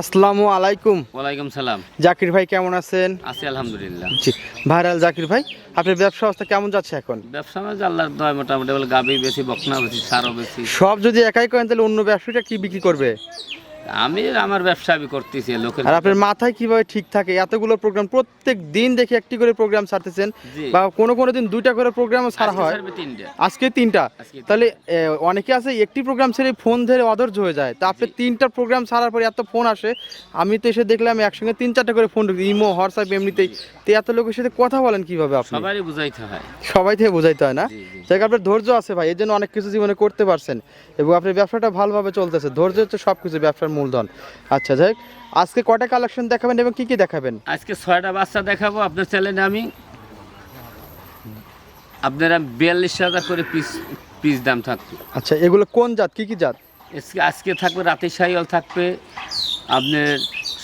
আসসালামু আলাইকুম। ওয়ালাইকুম সালাম। জাকির ভাই কেমন আছেন? আছি আলহামদুলিল্লাহ। জি ভাইরাল জাকির ভাই আপনার ব্যবসা অবস্থা কেমন যাচ্ছে এখন? ব্যবসা মানে আল্লাহর দয় মোটামুটি বলে গাবি বেশি বকনা বেশি সারও বেশি। সব যদি একাই করেন তাহলে অন্য ব্যবসাটা কি বিক্রি করবে? আমি আমার ব্যবসা আমি করতেছি লোকের আর আপনার মাথায় কীভাবে ঠিক থাকে? এতগুলো প্রোগ্রাম প্রত্যেক দিন দেখে একটি করে প্রোগ্রাম ছাড়তেছেন বা কোনো কোনো দিন দুইটা করে প্রোগ্রামও ছাড়া হয়। আজকে তিনটা। তাহলে অনেকে আছে একটি প্রোগ্রাম ছেড়ে ফোন ধরে অধৈর্য হয়ে যায়। তা আপনি তিনটা প্রোগ্রাম ছাড়ার পরে এত ফোন আসে আমি তো এসে দেখলাম একসঙ্গে তিন চারটা করে ফোন ইমো হোয়াটসঅ্যাপ এমনিতেই। তো এত লোকের সাথে কথা বলেন কীভাবে আপনি? সবারই বুঝাইতে হয়। সবাই থেকে বোঝাইতে হয় না। যাই আপনার ধৈর্য আছে ভাই এই জন্য অনেক কিছু জীবনে করতে পারছেন। এবং আপনার ব্যবসাটা ভালোভাবে চলতেছে। ধৈর্য হচ্ছে সব কিছু ব্যবসার মূলধন। আচ্ছা যাই আজকে কটা কালেকশন দেখাবেন এবং কি কি দেখাবেন? আজকে ছয়টা বাচ্চা দেখাবো আপনার চ্যানেলে আমি। আপনারা বিয়াল্লিশ হাজার করে পিস পিস দাম থাকবে। আচ্ছা এগুলো কোন জাত? কি কি জাত? আজকে থাকবে রাতে সাইল থাকবে আপনার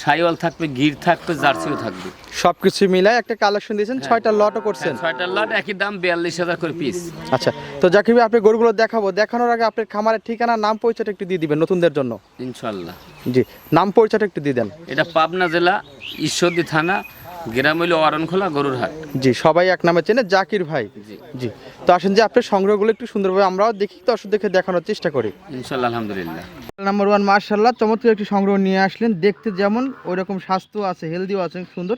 সাইওয়াল থাকবে গির থাকবে জার্সিও থাকবে। সবকিছু মিলায় একটা কালেকশন দিয়েছেন ছয়টা লটও করছেন। ছয়টা ছয়টার লট একই দাম বিয়াল্লিশ হাজার করে পিস আচ্ছা তো যাকে ভাই আপনি গরুগুলো দেখাবো। দেখানোর আগে আপনার খামারের ঠিকানা নাম পরিচয়টা একটু দিয়ে দিবেন নতুনদের জন্য। ইনশাল্লাহ। জি নাম পরিচয়টা একটু দিয়ে দেন। এটা পাবনা জেলা ঈশ্বরদী থানা গ্রাম হইল অরণখোলা গরুর হাট জি সবাই এক নামে চেনে জাকির ভাই। জি। তো আসেন যে আপনার সংগ্রহগুলো একটু সুন্দরভাবে আমরাও দেখি তো দেখে দেখানোর চেষ্টা করি। ইনশাল্লাহ আলহামদুলিল্লাহ। নাম্বার ওয়ান মার্শাল্লাহ চমৎকার একটি সংগ্রহ নিয়ে আসলেন। দেখতে যেমন ওই রকম স্বাস্থ্য আছে হেলদিও আছে সুন্দর।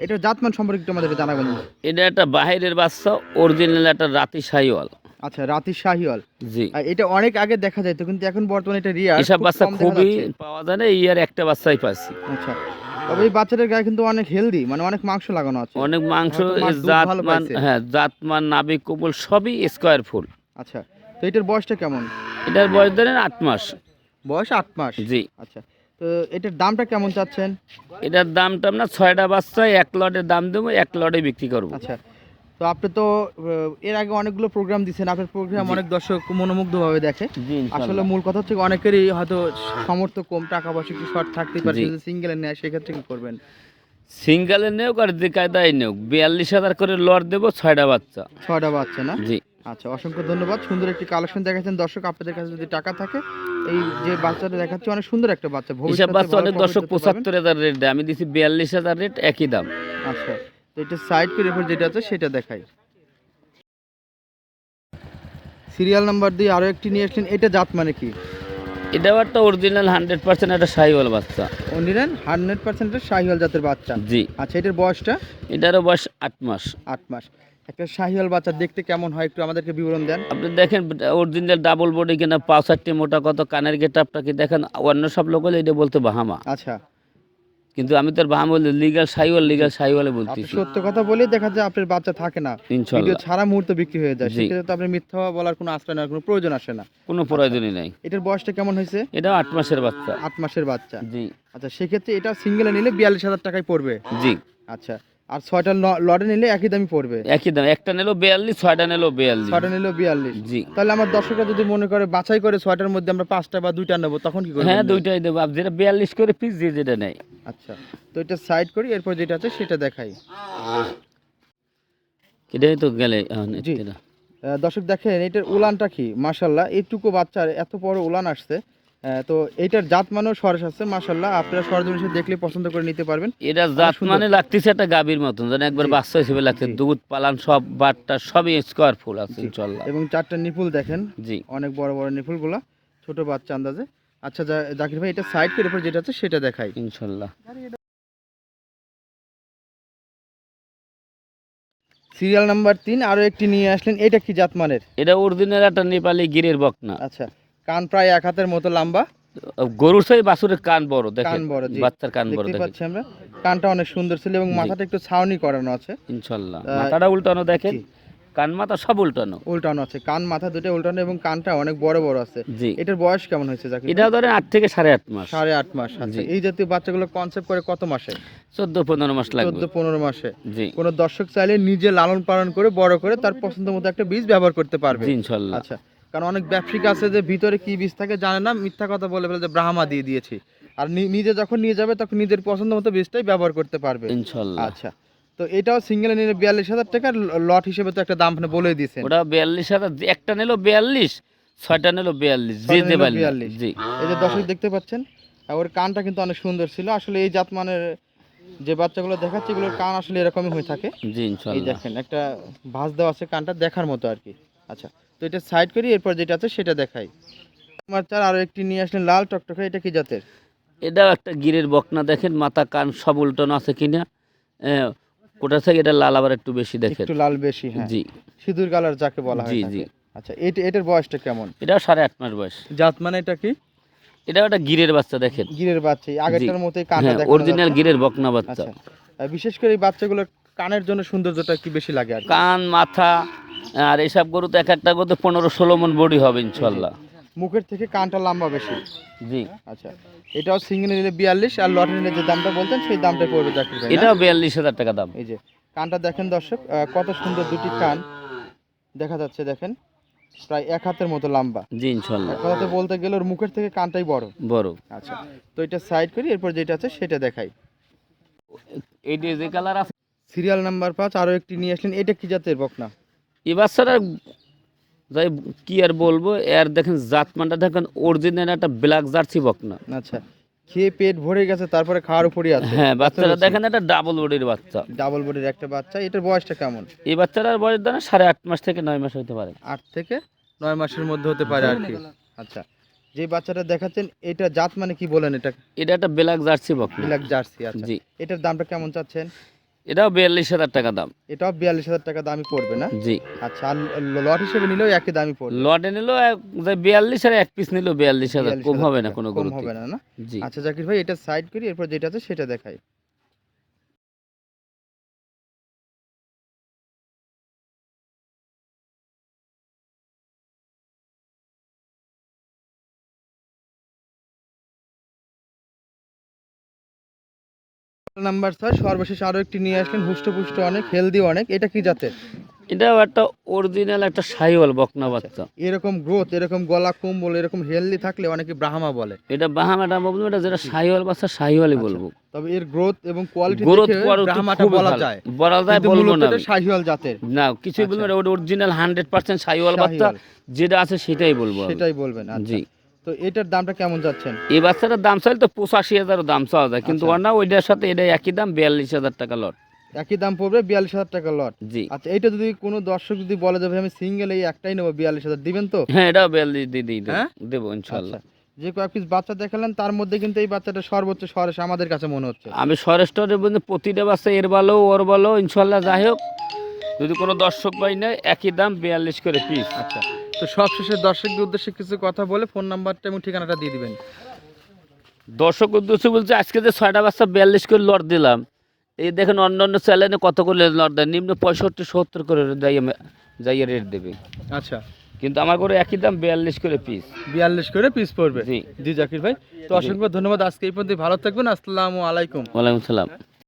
এটা জাতমান সম্পর্কে আমাদেরকে জানাবেন। এটা একটা বাহিরের বাচ্চা অরিজিনাল একটা রাতি সাইওয়াল আচ্ছা রাতি শাহিওয়াল। জি। এটা অনেক আগে দেখা যাইতো কিন্তু এখন বর্তমানে এটা রিয়ার এসব বাচ্চা খুবই পাওয়া যায় না এই আর একটা বাচ্চাই পাচ্ছি আচ্ছা। তবে এই বাচ্চাটার গায়ে কিন্তু অনেক হেলদি মানে অনেক মাংস লাগানো আছে। অনেক মাংস হয়তো মাছ দুধ জাত ভালো মান পাইছে। হ্যাঁ জাতমান সবই স্কোয়ার ফুল। আচ্ছা তো এটার বয়সটা কেমন? এটার বয়স ধরেন আট মাস। বয়স আট মাস? জি। আচ্ছা তো এটার দামটা কেমন চাচ্ছেন? এটার দামটা আমরা ছয়টা বাচ্চা এক লটের দাম দেবো এক লটে বিক্রি করব। আচ্ছা তো আপনি তো এর আগে অনেকগুলো প্রোগ্রাম দিচ্ছেন আপনার প্রোগ্রাম অনেক দর্শক মনোমুগ্ধভাবে দেখে। আসলে মূল কথা হচ্ছে অনেকেরই হয়তো সামর্থ্য কম টাকা পয়সা একটু শর্ট থাকতেই পারে। যদি সিঙ্গেলে নেয় সেক্ষেত্রে কি করবেন? সিঙ্গেলে নেও আর কায়দায় নেও। বিয়াল্লিশ হাজার করে লট দেবো ছয়টা বাচ্চা। ছয়টা বাচ্চা না? জি। আচ্ছা অসংখ্য ধন্যবাদ। সুন্দর একটি কালেকশন দেখাচ্ছেন। দর্শক আপনাদের কাছে যদি টাকা থাকে এই যে বাচ্চাটা দেখাচ্ছে অনেক সুন্দর একটা বাচ্চা। এসব ভবিষ্যতে বাচ্চা অনেক দর্শক পঁচাত্তর হাজার রেট দেয়। আমি দিচ্ছি বিয়াল্লিশ হাজার রেট একই দাম। আচ্ছা। তো এটা সাইড করে এরপর যেটা আছে সেটা দেখাই। সিরিয়াল নাম্বার দিয়ে আরও একটি নিয়ে আসলেন এটা জাত মানে কি? এটাও একটা অরিজিনাল হান্ড্রেড পার্সেন্ট একটা সাইওয়াল বাচ্চা। নিলেন হান্ড্রেড পার্সেন্ট শাহিওয়াল জাতের বাচ্চা? জি। আচ্ছা এটার বয়সটা? এটারও বয়স আট মাস। আট মাস। একটা শাহিওয়াল বাচ্চা দেখতে কেমন হয় একটু আমাদেরকে বিবরণ দেন। আপনি দেখেন অরিজিনাল ডাবল বডি কিনা পাঁচ চারটি মোটা কত কানের গেটআপটা কি দেখেন? অন্য সব লোক হলে এটা বলতে বাহামা। আচ্ছা। কিন্তু আমি তো বাম বলতে বলি লিগাল সাইওয়াল লিগাল সাইওয়ালে বলতেছি। সত্য কথা বলে দেখা যায় আপনার বাচ্চা থাকে না। ভিডিও ছাড়া মুহূর্তে বিক্রি হয়ে যায়। সেক্ষেত্রে তো আপনি মিথ্যা বলার কোনো আশ্রয় নেওয়ার কোনো প্রয়োজন আসে না। কোনো প্রয়োজনই নাই। এটার বয়সটা কেমন হয়েছে? এটা আট মাসের বাচ্চা। আট মাসের বাচ্চা। জি। আচ্ছা সেক্ষেত্রে এটা সিঙ্গেলে নিলে বিয়াল্লিশ হাজার টাকায় পড়বে। জি। আচ্ছা আর ছয়টা লটে নিলে একই দামই পড়বে। একই দাম একটা নিলো বিয়াল্লিশ ছয়টা নিলো বিয়াল্লিশ। ছয়টা নিলেও বিয়াল্লিশ। জি। তাহলে আমার দর্শকরা যদি মনে করে বাছাই করে ছয়টার মধ্যে আমরা পাঁচটা বা দুইটা নেব তখন কি করব হ্যাঁ দুইটাই দেবো। আপ যেটা বিয়াল্লিশ করে পিস দিয়ে যেটা নেয়। আচ্ছা তো এটা সাইড করি এরপর যেটা আছে সেটা দেখাই। এটাই তো গেলে দর্শক দেখেন এটার উলানটা কি? মাশাল্লাহ এইটুকু বাচ্চার এত বড় উলান আসছে। তো এইটার জাত মানেও সরস আছে মাশাল্লাহ আপনারা সরজমিন এসে দেখলে পছন্দ করে নিতে পারবেন। এটা জাত মানে লাগতেছে একটা গাভীর মতন যেন একবার বাচ্চা হিসেবে লাগছে দুধ পালান সব বাটটা সবই স্কোয়ার ফুল আছে। ইনশাল্লাহ এবং চারটা নিপুল দেখেন জি। অনেক বড় বড় নিপুলগুলা ছোট বাচ্চা আন্দাজে। আচ্ছা জাকির ভাই এটা সাইড করে এরপর যেটা আছে সেটা দেখাই। ইনশাল্লাহ সিরিয়াল নাম্বার তিন আরও একটি নিয়ে আসলেন এটা কি জাতমানের এটা অরিজিনাল একটা নেপালি গিরের বকনা। আচ্ছা। কান প্রায় এক হাতের মতো লম্বা। গরুর সাই বাছুরের কান বড় দেখেন। কান বড়, বাচ্চার কান বড় দেখতে পাচ্ছি আমরা। কানটা অনেক সুন্দর ছিল এবং মাথাটা একটু ছাউনি করানো আছে। ইনশাল্লাহ। মাথাটা উল্টানো দেখেন। কান মাথা সব উল্টানো। উল্টানো আছে। কান মাথা দুটো উল্টানো এবং কানটা অনেক বড় বড় আছে। এটার বয়স কেমন হয়েছে জাকির এটা ধরেন আট থেকে সাড়ে আট মাস। সাড়ে আট মাস আচ্ছা। এই জাতীয় বাচ্চাগুলো কনসেপ্ট করে কত মাসে? চোদ্দ পনেরো মাস লাগবে। চোদ্দ পনেরো মাসে। জি। কোনো দর্শক চাইলে নিজে লালন পালন করে বড় করে তার পছন্দ মতো একটা বীজ ব্যবহার করতে পারবে। ইনশাল্লাহ। আচ্ছা। কারণ অনেক ব্যবসায়িক আছে যে ভিতরে কি বীজ থাকে জানে না মিথ্যা কথা বলে বলে যে ব্রাহ্মা দিয়ে দিয়েছি। আর নিজে যখন নিয়ে যাবে তখন নিজের পছন্দ মতো বীজটাই ব্যবহার করতে পারবে। ইনশাল্লাহ। আচ্ছা তো এটাও সিঙ্গেল নিলে বিয়াল্লিশ হাজার টাকার লট হিসেবে তো একটা দাম আপনি বলে দিয়েছেন। ওটা বিয়াল্লিশ হাজার একটা নিলো বিয়াল্লিশ ছয়টা নিলো বিয়াল্লিশ জি যে বিয়াল্লিশ। জি। এই যে দর্শক দেখতে পাচ্ছেন ওর কানটা কিন্তু অনেক সুন্দর ছিল। আসলে এই জাত মানের যে বাচ্চাগুলো দেখাচ্ছে এগুলোর কান আসলে এরকমই হয়ে থাকে। জি এই দেখেন একটা ভাঁজ দেওয়া আছে কানটা দেখার মতো আর কি। আচ্ছা তো এটা সাইড করি এরপর যেটা আছে সেটা দেখাই। আমার চার আরও একটি নিয়ে আসলেন লাল টকটকে এটা কি জাতের? এটাও একটা গিরের বকনা দেখেন মাথা কান সব উল্টানো আছে কিনা। ওটা থেকে এটা লাল আবার একটু বেশি দেখেন। একটু লাল বেশি হ্যাঁ। জি। সিঁদুর কালার যাকে বলা হয় জি, জি। আচ্ছা এটা এটার বয়সটা কেমন? এটাও সাড়ে আট মাস বয়স। জাত মানে এটা কি? এটা একটা গিরের বাচ্চা দেখেন। গিরের বাচ্চা আগেরটার মতোই হ্যাঁ দেখানো অরিজিনাল গিরের বকনা বাচ্চা। আচ্ছা। বিশেষ করে এই বাচ্চাগুলোর কানের জন্য সৌন্দর্যটা কি বেশি লাগে আর কান মাথা আর এইসব গরু তো এক একটা গরুতে পনেরো ষোলো মন বডি হবে ইনশাল্লাহ মুখের থেকে কানটা লম্বা বেশি? জি। আচ্ছা এটাও সিঙ্গেল নিলে বিয়াল্লিশ আর লটে নিলে যে দামটা বলতেন সেই দামটা পড়বে না? এটাও বিয়াল্লিশ হাজার টাকা দাম। এই যে কানটা দেখেন দর্শক কত সুন্দর দুটি কান। দেখা যাচ্ছে দেখেন প্রায় এক হাতের মতো লম্বা। জি ইনশাল্লাহ এক কথাতে বলতে গেলে ওর মুখের থেকে কানটাই বড়। বড়। আচ্ছা তো এটা সাইড করি এরপর যেটা আছে সেটা দেখাই। এই যে যে কালার আছে সিরিয়াল নাম্বার পাঁচ আরও একটি নিয়ে আসলেন এটা কি জাতের বকনা? এই বাচ্চাটা যাই কি আর বলব এর দেখেন জাতমানটা দেখেন অরিজিনাল একটা ব্ল্যাক জার্সি বকনা। আচ্ছা খেয়ে পেট ভরে গেছে তারপরে খাওয়ার উপরই আছে। হ্যাঁ বাচ্চাটা দেখেন একটা ডাবল বডির বাচ্চা। ডাবল বডির একটা বাচ্চা এটার বয়সটা কেমন? এই বাচ্চাটার বয়স ধরেন সাড়ে আট মাস থেকে নয় মাস হতে পারে। আট থেকে নয় মাসের মধ্যে হতে পারে আর কি। আচ্ছা যে বাচ্চাটা দেখাচ্ছেন এটা জাত মানে কি বলেন এটা? এটা একটা ব্ল্যাক জার্সি বকনা। ব্ল্যাক জার্সি আচ্ছা। জি। এটার দামটা কেমন চাচ্ছেন? এটাও বিয়াল্লিশ হাজার টাকা দাম। এটাও বিয়াল্লিশ হাজার টাকা দামই পড়বে না? জি। আচ্ছা আর লট হিসেবে নিলেও একই দামই পড়বে? লটে নিলেও বিয়াল্লিশ আর এক পিস নিলেও বিয়াল্লিশ হাজার কম হবে না কোনো কম হবে না না? জি। আচ্ছা জাকির ভাই এটা সাইড করি এরপর যেটা আছে সেটা দেখাই। নাম্বার ছয় সর্বশেষ আরও একটি নিয়ে আসলেন হুষ্টপুষ্ট অনেক হেলদি অনেক। এটা কি জাতের? এটাও একটা অরিজিনাল একটা সাইওয়াল বকনা বাচ্চা। এরকম গ্রোথ এরকম গলা কম্বল এরকম হেলদি থাকলে অনেকে ব্রাহ্মা বলে। এটা বাহামাটা বলব এটা যেটা সাইওয়াল বাচ্চা সাইওয়ালই বলব। তবে এর গ্রোথ এবং কোয়ালিটি গ্রোথ ব্রাহ্মাটা বলা যায়। বলা যায় বলব না। শাহিওয়াল জাতের। না কিছুই বলব না অরিজিনাল হান্ড্রেড পার্সেন্ট সাইওয়াল বাচ্চা যেটা আছে সেটাই বলব সেটাই বলবেন আচ্ছা। জি। তো এটার দামটা কেমন যাচ্ছেন? এই বাচ্চাটার দাম চাইলে তো পঁচাশি হাজারও দাম চাওয়া যায়। কিন্তু আচ্ছা। ওর না ওইটার সাথে এটা একই দাম বিয়াল্লিশ হাজার টাকা লট। একই দাম পড়বে বিয়াল্লিশ হাজার টাকা লট। জি। আচ্ছা এইটা যদি কোনো দর্শক যদি বলে যাবে আমি সিঙ্গেল এই একটাই নেব বিয়াল্লিশ হাজার দিবেন তো? হ্যাঁ এটাও বিয়াল্লিশ দিয়ে দিই দেবো। হ্যাঁ? ইনশাল্লাহ আচ্ছা। যে কয়েক পিস বাচ্চা দেখালেন তার মধ্যে কিন্তু এই বাচ্চাটা সর্বোচ্চ সরেস আমাদের কাছে মনে হচ্ছে। আমি মধ্যে প্রতিটা বাচ্চা এর ভালো ওর ভালো ইনশাল্লাহ যাই হোক। যদি কোনো দর্শক পাই না একই দাম বিয়াল্লিশ করে পিস। আচ্ছা। তো সবশেষে দর্শকদের উদ্দেশ্যে কিছু কথা বলে ফোন নাম্বারটা এবং ঠিকানাটা দিয়ে দিবেন। দর্শক উদ্দেশ্য বলছে আজকে যে ছয়টা বাচ্চা বিয়াল্লিশ করে লট দিলাম। এই দেখেন অন্য অন্য চ্যানেলে কত করে লট দেয়? নিম্ন পঁয়ষট্টি সত্তর করে যাইয়ে যাইয়ে রেট দেবে। আচ্ছা। কিন্তু আমার করে একই দাম বিয়াল্লিশ করে পিস বিয়াল্লিশ করে পিস পড়বে। জি। জি জাকির ভাই তো অসংখ্য ধন্যবাদ। আজকে এই পর্যন্ত ভালো থাকবেন। আসসালামু আলাইকুম। ওয়ালাইকুম সালাম।